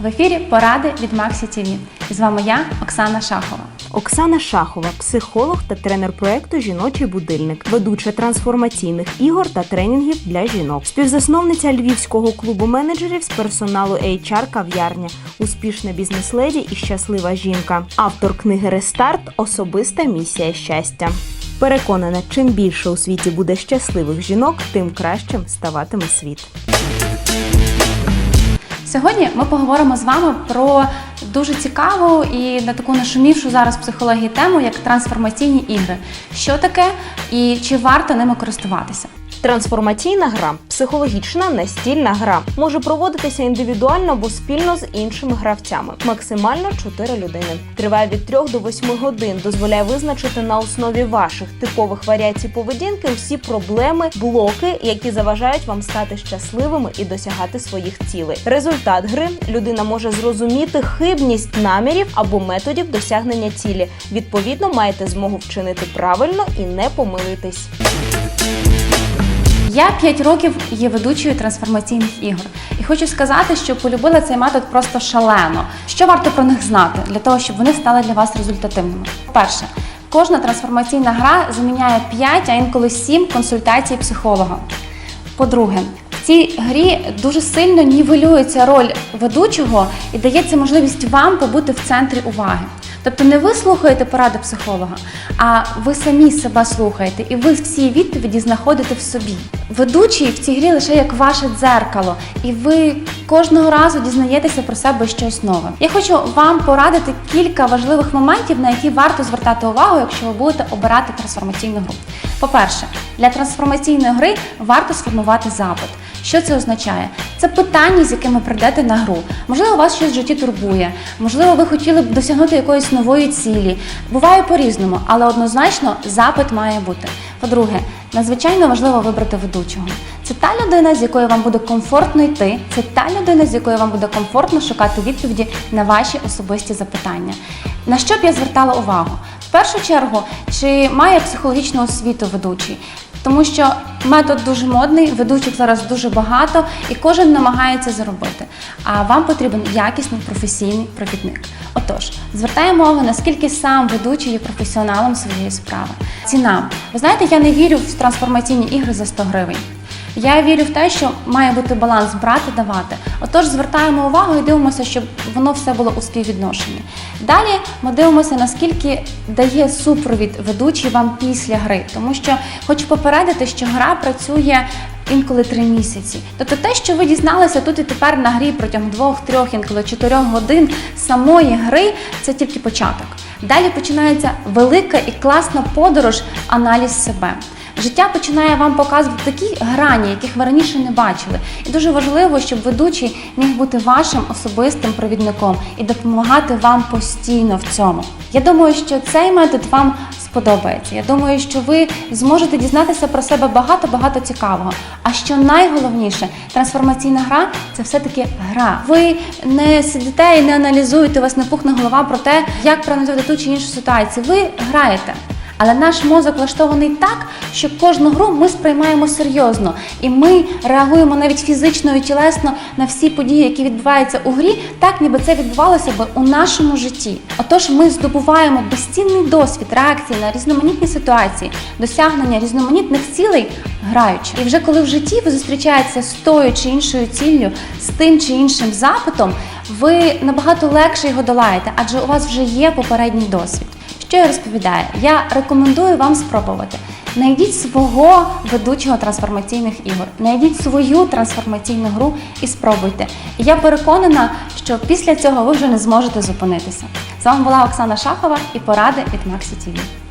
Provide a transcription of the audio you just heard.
В ефірі Поради від Максі ТВ. З вами я, Оксана Шахова. Оксана Шахова, психолог та тренер проекту Жіночий будильник, ведуча трансформаційних ігор та тренінгів для жінок, співзасновниця львівського клубу менеджерів з персоналу HR кав'ярня, успішна бізнес-леді і щаслива жінка, автор книги Рестарт Особиста місія щастя. Переконана, чим більше у світі буде щасливих жінок, тим кращим ставатиме світ. Сьогодні ми поговоримо з вами про дуже цікаву і на таку нашумівшу зараз в психології тему, як трансформаційні ігри. Що таке і чи варто ними користуватися? Трансформаційна гра психологічна настільна гра може проводитися індивідуально або спільно з іншими гравцями. Максимально 4 людини. Триває від 3 до 8 годин. Дозволяє визначити на основі ваших типових варіацій поведінки всі проблеми, блоки, які заважають вам стати щасливими і досягати своїх цілей. Результат гри людина може зрозуміти хибність намірів або методів досягнення цілі. Відповідно, маєте змогу вчинити правильно і не помилитись. Я 5 років є ведучою трансформаційних ігор, і хочу сказати, що полюбила цей метод просто шалено. Що варто про них знати для того, щоб вони стали для вас результативними? Перше, кожна трансформаційна гра заміняє 5, а інколи 7 консультацій психолога. По-друге, в цій грі дуже сильно нівелюється роль ведучого і дається можливість вам побути в центрі уваги. Тобто не ви слухаєте поради психолога, а ви самі себе слухаєте, і ви всі відповіді знаходите в собі. Ведучий в цій грі лише як ваше дзеркало, і ви кожного разу дізнаєтеся про себе щось нове. Я хочу вам порадити кілька важливих моментів, на які варто звертати увагу, якщо ви будете обирати трансформаційну гру. По-перше, для трансформаційної гри варто сформувати запит. Що це означає? Це питання, з якими прийдете на гру. Можливо, вас щось в житті турбує, можливо, ви хотіли б досягнути якоїсь нової цілі. Буває по-різному, але однозначно запит має бути. По-друге, надзвичайно важливо вибрати ведучого. Це та людина, з якою вам буде комфортно йти, це та людина, з якою вам буде комфортно шукати відповіді на ваші особисті запитання. На що б я звертала увагу? Першу чергу, чи має психологічну освіту ведучий? Тому що метод дуже модний, ведучих зараз дуже багато, і кожен намагається заробити. А вам потрібен якісний професійний провідник. Отож, звертаємо увагу, наскільки сам ведучий є професіоналом своєї справи. Ціна. Ви знаєте, я не вірю в трансформаційні ігри за 100 гривень. Я вірю в те, що має бути баланс брати, давати. Отож, звертаємо увагу і дивимося, щоб воно все було у співвідношенні. Далі ми дивимося, наскільки дає супровід ведучий вам після гри, тому що хочу попередити, що гра працює. Інколи три місяці. Тобто те, що ви дізналися тут і тепер на грі протягом двох, трьох, інколи чотирьох годин самої гри, це тільки початок. Далі починається велика і класна подорож, аналіз себе. Життя починає вам показувати такі грані, яких ви раніше не бачили. І дуже важливо, щоб ведучий міг бути вашим особистим провідником і допомагати вам постійно в цьому. Я думаю, що цей метод вам сподобається. Я думаю, що ви зможете дізнатися про себе багато-багато цікавого. А що найголовніше, трансформаційна гра це все-таки гра. Ви не сидите і не аналізуєте, у вас не пухне голова про те, як проаналізувати ту чи іншу ситуацію. Ви граєте. Але наш мозок влаштований так, що кожну гру ми сприймаємо серйозно, і ми реагуємо навіть фізично і тілесно на всі події, які відбуваються у грі, так ніби це відбувалося би у нашому житті. Отож, ми здобуваємо безцінний досвід реакції на різноманітні ситуації, досягнення різноманітних цілей, граючи. І вже коли в житті ви зустрічаєтеся з тою чи іншою ціллю, з тим чи іншим запитом, ви набагато легше його долаєте, адже у вас вже є попередній досвід. Що я розповідаю? Я рекомендую вам спробувати. Найдіть свого ведучого трансформаційних ігор, найдіть свою трансформаційну гру і спробуйте. І я переконана, що після цього ви вже не зможете зупинитися. З вами була Оксана Шахова і поради від Максі ТВ.